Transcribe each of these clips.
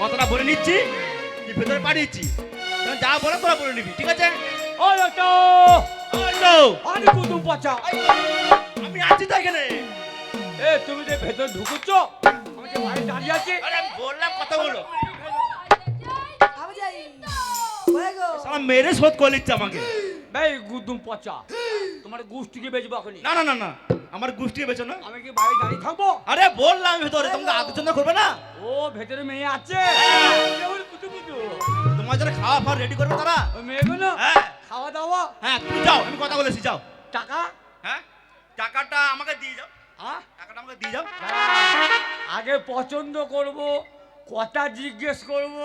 কথাটা বলে নিচ্ছি ভেতরে পাঠিয়েছি? যা বলে তোরা বলে নিবি ঠিক আছে? আমি আছি তো এখানে। এ তুমি যে ভেতর ঢুকুচ্ছ আমি যে বাইরে দাঁড়িয়ে আছি। আমি বললাম কথা বলো। মেরে শোধ করে নিচ্ছে আমাকে। ভাই গুদুম পচা। তোমার গোষ্ঠীকে বেচবো এখনই। না না না না। আমার গোষ্ঠী বেছো না? আমি কি বাইরে দাঁড়িয়ে থাকব? আরে বললাম ভেতরে তোমাকে আলোচনা করবে না? ও ভেতরে মেয়ে আছে। কুতু তোমার জন্য খাওয়া ফাওয়া রেডি করবে তারা? ওই মেয়েগুলো হ্যাঁ। খাওয়া দাওয়া? হ্যাঁ তুমি যাও আমি কথা বলেছি যাও। টাকা? হ্যাঁ? টাকাটা আমাকে দিয়ে যাও। হ্যাঁ টাকাটা আমাকে দিয়ে যাও। আগে পছন্দ করব কথা জিজ্ঞেস করব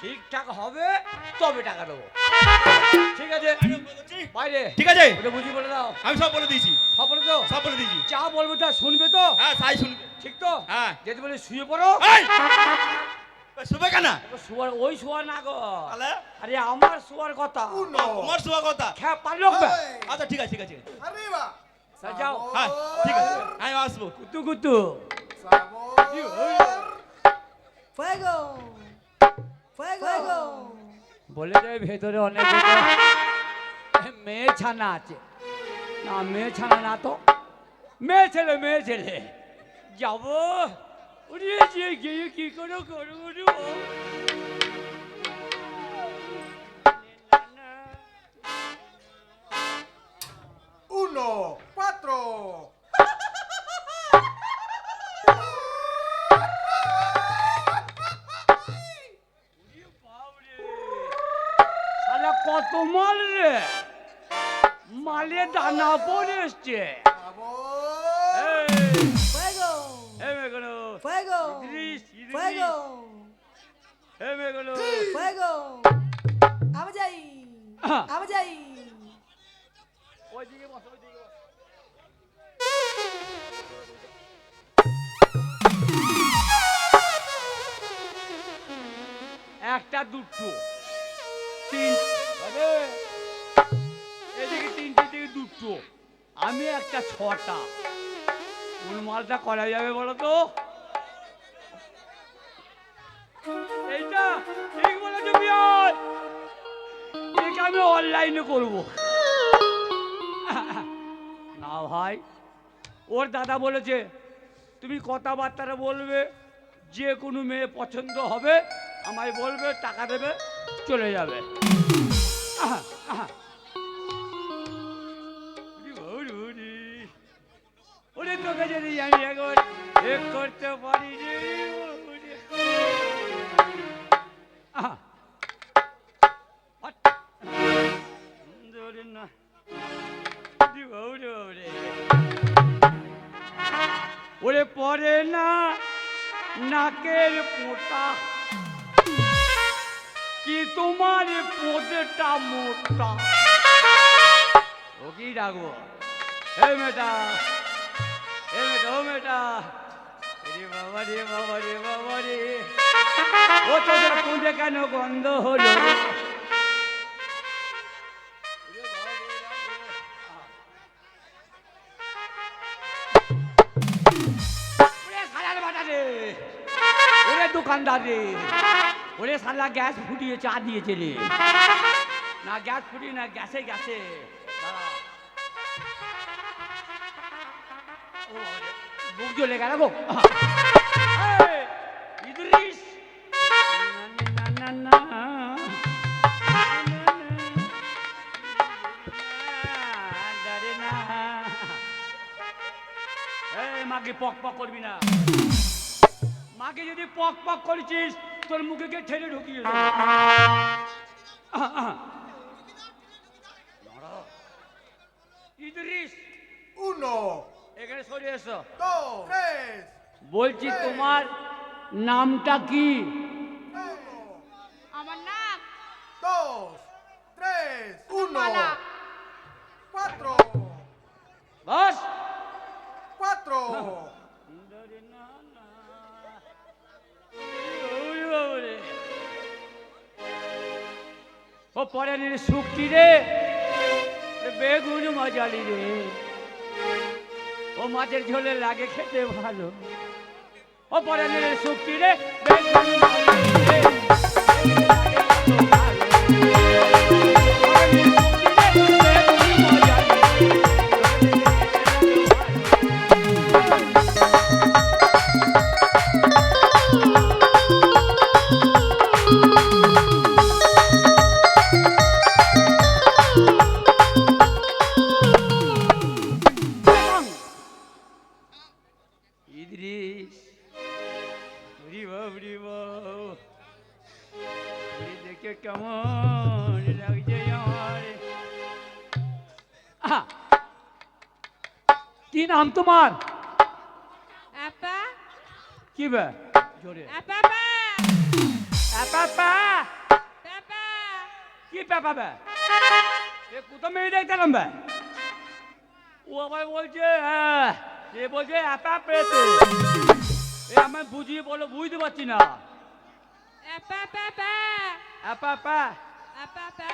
ঠিকঠাক হবে তবে টাকা দেবো। ঠিক আছে। বাইরে। ঠিক আছে। ওটা বুঝি বলে দাও। আমি সব বলে দিয়েছি। দাও সব বলে দিয়েছি। যা বলব তা শুনবে তো? হ্যাঁ তাই শুনবে। ঠিক তো? হ্যাঁ। যদি বলে শুয়ে পড়ো। শুবে কেন? শুয়ার ওই শুয়ার না গো। আরে আমার শুয়ার কথা। তোমার শুয়া কথা? খেয়া পারল আচ্ছা ঠিক আছে ঠিক আছে। arriba সাজাও হ্যাঁ ঠিক আছে আমি আসব। কুতু কুতু। বলে যায় ভেতরে অনেক মেয়ে ছানা আছে। না মেয়ে ছানা না তো মেয়ে ছেলে মেয়ে ছেলে যাব উড়িয়ে যে গিয়ে কি করে করব রে ও? Uno, আমি যাই। ওইদিকে বসো, ওইদিকে একটা দুটো। তিন এদিকে তিনটে থেকে দুটো। আমি একটা ছটা। কোন মালটা করা যাবে বলো তো? এইটা ঠিক বলেছ বিয়ার আমি অনলাইনে করব। না ভাই, ওর দাদা বলেছে, তুমি কথাবার্তাটা বলবে, যে কোনো মেয়ে পছন্দ হবে, আমায় বলবে, টাকা দেবে, চলে যাবে। তোকে যদি আমি করতে পারি ওরে রে। ওরে পরে না নাকের পোটা কি তোমার পোদটা মোটা? ও কি ডাকবো? হে মেটা হে মেটা, ও মেটা। রে বাবা রে বাবা রে বাবা রে। ও তোদের পুঁজে কেন গন্ধ হলো? দোকানদার ওরে শালা গ্যাস ফুটিয়ে চা দিয়েছে রে না গ্যাস ফুটিয়ে না গ্যাসে গ্যাসে। বুক জ্বলে গেল গো ইদ্রিস মাকে পক পক করবি না মাকে যদি পক পক করেছিস তোর মুখে কে ঠেলে ঢুকিয়ে। ইদ্রিস Uno, এখানে সরে এসো। tres. বলছি তোমার নামটা কি? আমার নাম? dos, tres. Uno, cuatro, cuatro. ও পরে নিলে শুক্তি রে বেগুন মজালি রে ও মাছের ঝোলে লাগে খেতে ভালো ও পরাণের শুক্তি রে, বেগুন মজালি রে। তোমার? আপা কি বে? জোরে। আপা আপা পা পাপা কি পাপা বে? এ কোথাও মেয়ে দেখতাম বে। ও আবার বলছে হ্যাঁ এ বলছে আপা পেতে এ আমি বুঝিয়ে বলো বুঝতে পারছি না। আপা পাপা আপা পা আপা পা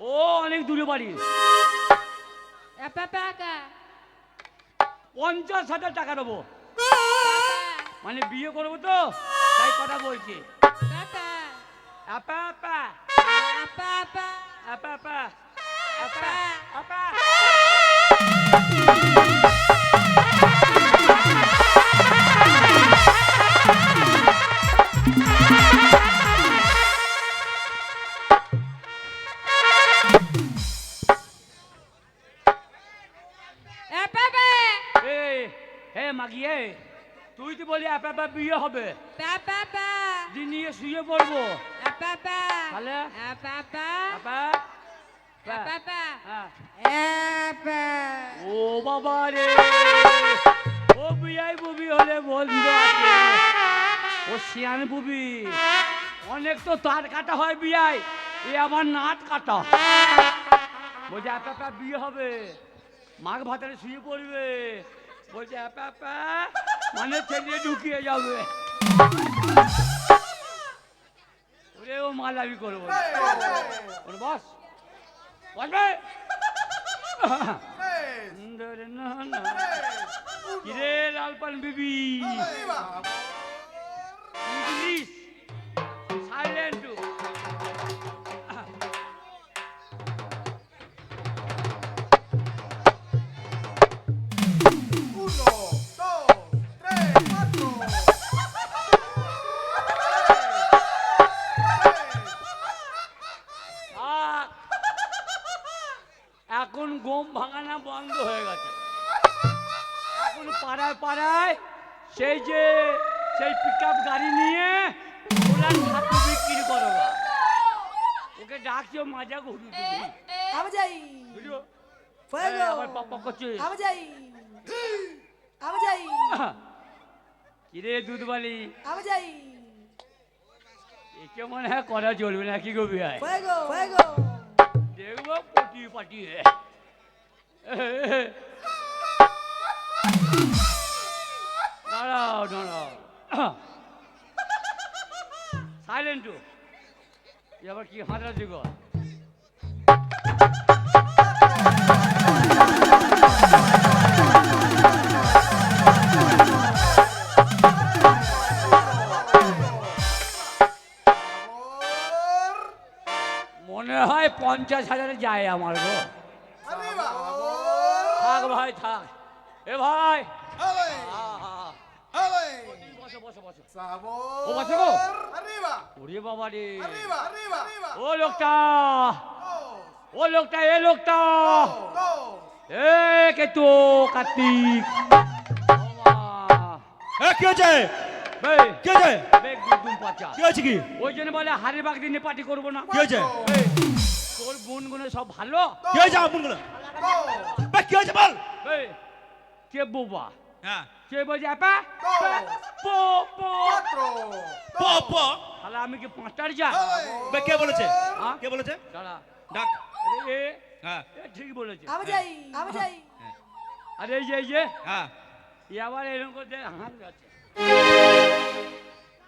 ও অনেক দূরে বাড়ি। আপা পঞ্চাশ হাজার টাকা দেবো মানে বিয়ে করব তো, তাই কথা বলছি। আপা। আপা আপা। আপা আপা। আপা। আপা বিয়ে হবে। নিয়ে শুয়ে পড়ব। তাহলে? হ্যাঁ। ও বাবা রে। ও বিয়াই বুবি হলে বন্ধু ও শিয়ান বুবি। অনেক তো তার কাটা হয় বিয়াই। এ আমার নাট কাটা। বলছে আপা বিয়ে হবে। মাঘ ভাতারে শুয়ে পড়বে। বলছে আপা মানে ছেলে ঢুকিয়ে যাবে। ওরে ও করব। বস। বসবে? কিরে বিবি? ইংলিশ এখন গম ভাঙানা বন্ধ হয়ে গেছে। এখন পাড়ায় পাড়ায় সেই যে সেই পিক গাড়ি নিয়ে ওরা ছাতু বিক্রি করো। ওকে ডাকছো মাজা ঘুরু আমি যাই। করছে। আমি যাই। আমি যাই। কিরে দুধ বালি আমি যাই। একে মনে হয় করা চলবে না কি গো দেখব மாட்டியே দাঁড়াও দাঁড়াও সাইলেন্টু এবার কি হাঁটা দিব Thank you. পঞ্চাশ হাজারে যায় আমার গো। থাক ভাই থাক। এ ভাই। ও লোকটা। ও লোকটা এ লোকটা। এ কে তো কার্তিক। কি হয়েছে? কি কি ওই জন্য বলে হারে বাগ দিনে পার্টি করব না। কি হয়েছে? তোর বোনগুলো সব ভালো? কি হয়েছে আমার বোনগুলো? বে, কি হয়েছে বল? এই, কে বোবা? হ্যাঁ। কে বলছে আপা? পো পো Cuatro. প প। তাহলে আমি কি পাঁচটার যা বে, কে বলেছে? হ্যাঁ? কে বলেছে? দাঁড়া। ডাক। আরে এ হ্যাঁ। এ ঠিক বলেছে। আমি যাই আমি যাই। আরে এই যে এই যে। হ্যাঁ। ই আবার এরকম করতে হাত আছে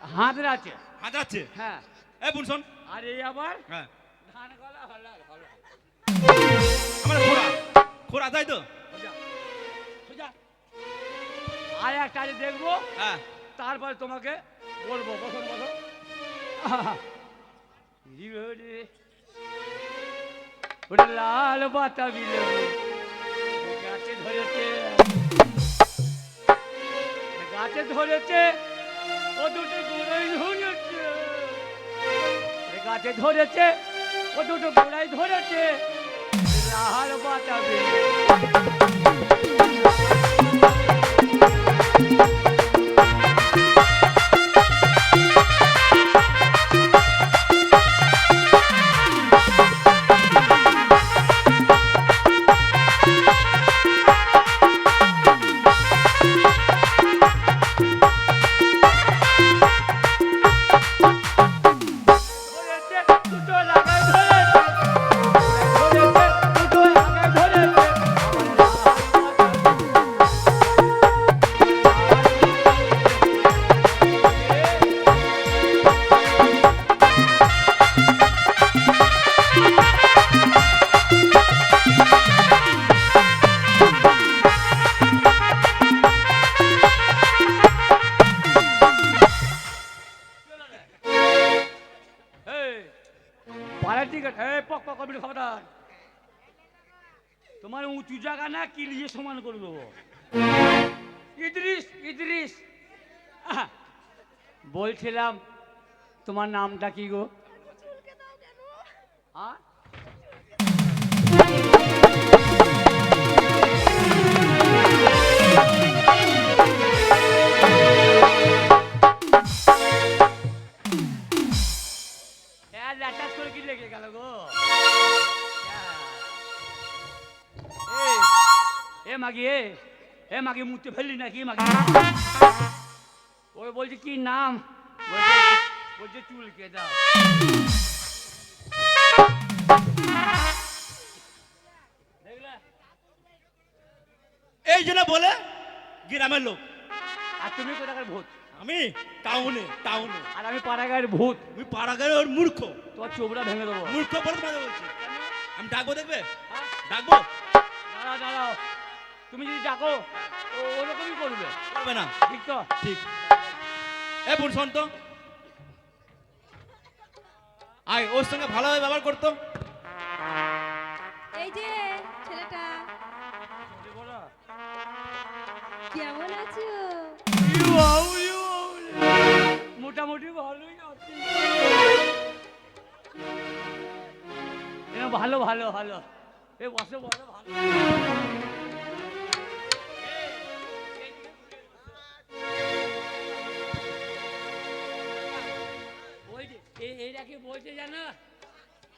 হাত আছে হাত আছে হ্যাঁ। এ বোন শোন। আর এই আবার হ্যাঁ। ধান গলা আমার খোরা খোরা তাই তো? সোজা সোজা। একটা আছে দেখব? হ্যাঁ। তারপরে তোমাকে বলব। বসো বসো লাল বাতাবি গাছে ধরেছে। গাছে ধরেছে ও দুটো গোড়াই ধরেছে গাছে ধরেছে ও দুটো গোড়াই ধরেছে। লাল বাতাবি সমান করে দেবো ইদ্রিস ইদ্রিস। বলছিলাম তোমার নামটা কি গো? আর হ্যাঁ মাগি এ এ মাগি মুতে ফেললি নাকি মাগি ওই বলছে কি নাম? বলছে চুলকে দাও। এই জন্য বলে গ্রামের লোক। আর তুমি কোথাকার ভূত? আমি টাউনে টাউনে। আর আমি পাড়াগাঁয়ের ভূত। আমি পাড়াগারে ওর মূর্খ। তোমার চোবড়া ভেঙে দেবো। মূর্খ বলছি। আমি ডাকবো দেখবে? হ্যাঁ? ডাকবো? দাঁড়াও দাঁড়াও। তুমি যদি ডাকো ওরকমই করবে। হবে না। ঠিক তো? ঠিক। এ বোন শোন তো। আয় ওর সঙ্গে ভালোভাবে ব্যবহার করতো। এই যে ছেলেটা। কেমন আছো? মোটামুটি ভালোই আছি। এ, ভালো ভালো ভালো। এ বসে বসে ভালো। বলছে জানো?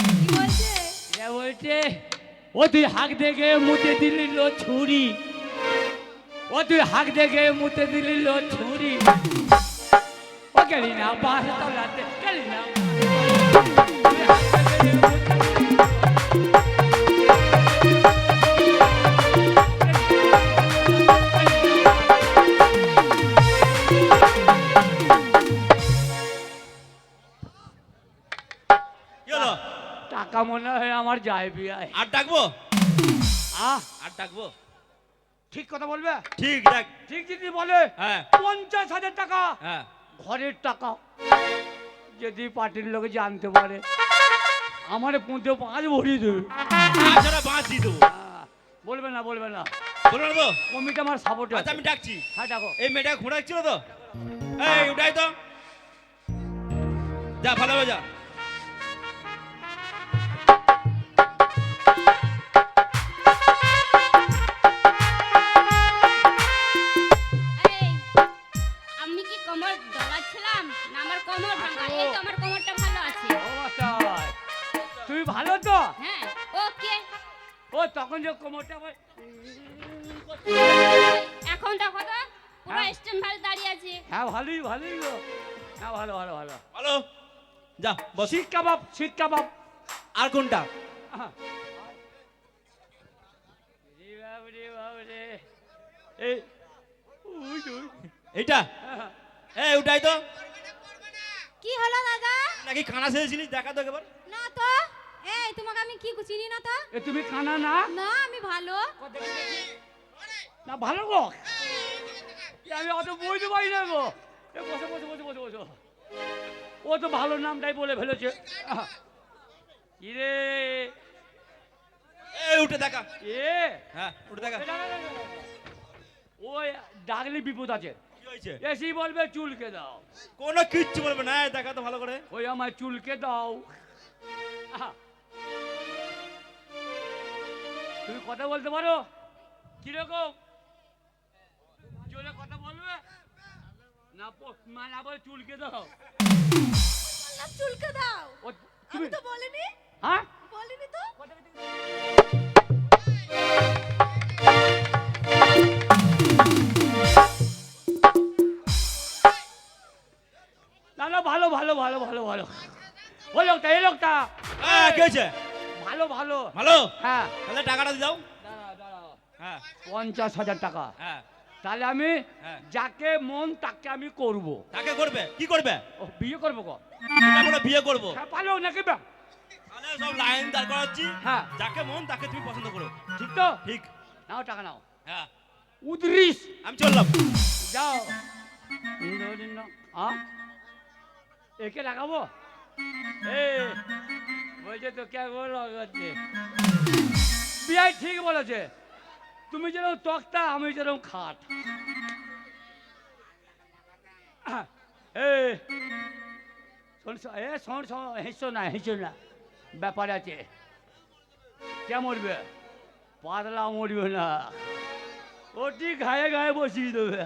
কি বলছে? এরা বলছে ও তুই হাঁক দেখে মুতে দিলি লো ছুরি। ও তুই হাঁক দেখে মুতে দিলি লো ছুরি। ও গেলি না বাস তলাতে গেলি না। মনে হয় আমার যায় বিয়ায়। আর ডাকবো? আহ আর ডাকবো? ঠিক কথা বলবে? ঠিক ডাক। ঠিক যদি বলে হ্যাঁ। পঞ্চাশ হাজার টাকা। হ্যাঁ। ঘরের টাকা। যদি পার্টির লোকে জানতে পারে আমার পুঁতে পাঁচ ভরিয়ে দেবে। তাছাড়া বাঁচ দিয়ে দেবো। বলবে না বলবে না। বলব না কমিটি আমার সাপোর্ট আচ্ছা আছে। আমি ডাকছি। হ্যাঁ দেখো এই মেয়েটা ঘোড়া তো? এই উঠাই তো। যা ভালো যা। যা বস। শিক কাবাব শিক কাবাব। আর কোনটা। এইটা? এই উঠাই তো। কি হলো দাদা? নাকি কানা সেরেছিলিস দেখা তো একবার। না তো। এই তোমাকে আমি কি চিনি না তো? এ তুমি কানা না? না আমি ভালো। না ভালো গো। আমি অত বুঝতে পারি না গো। বসো বসো বসো বসো বসো। ও তো ভালো নামটাই বলে ফেলেছে। এই উঠে দেখা। এ। হ্যাঁ উঠে দেখা। এ, ডাকলে বিপদ আছে। এসি বলবে চুলকে দাও। কোনো কিচ্ছু বলবে না দেখা তো ভালো করে। ওই আমার চুলকে দাও। তুমি কথা বলতে পারো? কীরকম জোরে কথা বলবে না না বলে চুলকে দাও। বললাম চুলকে দাও? আমি তো বলিনি। হ্যাঁ? বলিনি তো। না না ভালো ভালো ভালো ভালো ভালো। ওই লোকটা এই লোকটা। হ্যাঁ কি হয়েছে? ভালো ভালো। ভালো? হ্যাঁ। তাহলে টাকাটা দাও। দাঁড়াও। হ্যাঁ। পঞ্চাশ হাজার টাকা। হ্যাঁ। তাহলে আমি হ্যাঁ। যাকে মন তাকে আমি করব। তাকে করবে? কি করবে? ও বিয়ে করব গো এটা বিয়ে করব? হ্যাঁ, ভালো নাকি বা সব লাইন দাঁড় করাচ্ছি। হ্যাঁ। যাকে মন তাকে তুমি পছন্দ করো। ঠিক তো? ঠিক। নাও টাকা নাও। হ্যাঁ। উদ্রিস। আমি চললাম। যাও। আ? একে লাগাবো? এ বলছে তো কেমন লাগাচ্ছে। বিয়াই ঠিক বলেছে। তুমি যেরকম তক্তা, আমি যেরকম খাট। এ, শোন হেসো না হেসো না। ব্যাপার আছে। কে মরবে? পাতলা মরবে না। ওটি ঘায়ে ঘায়ে বসিয়ে দেবে।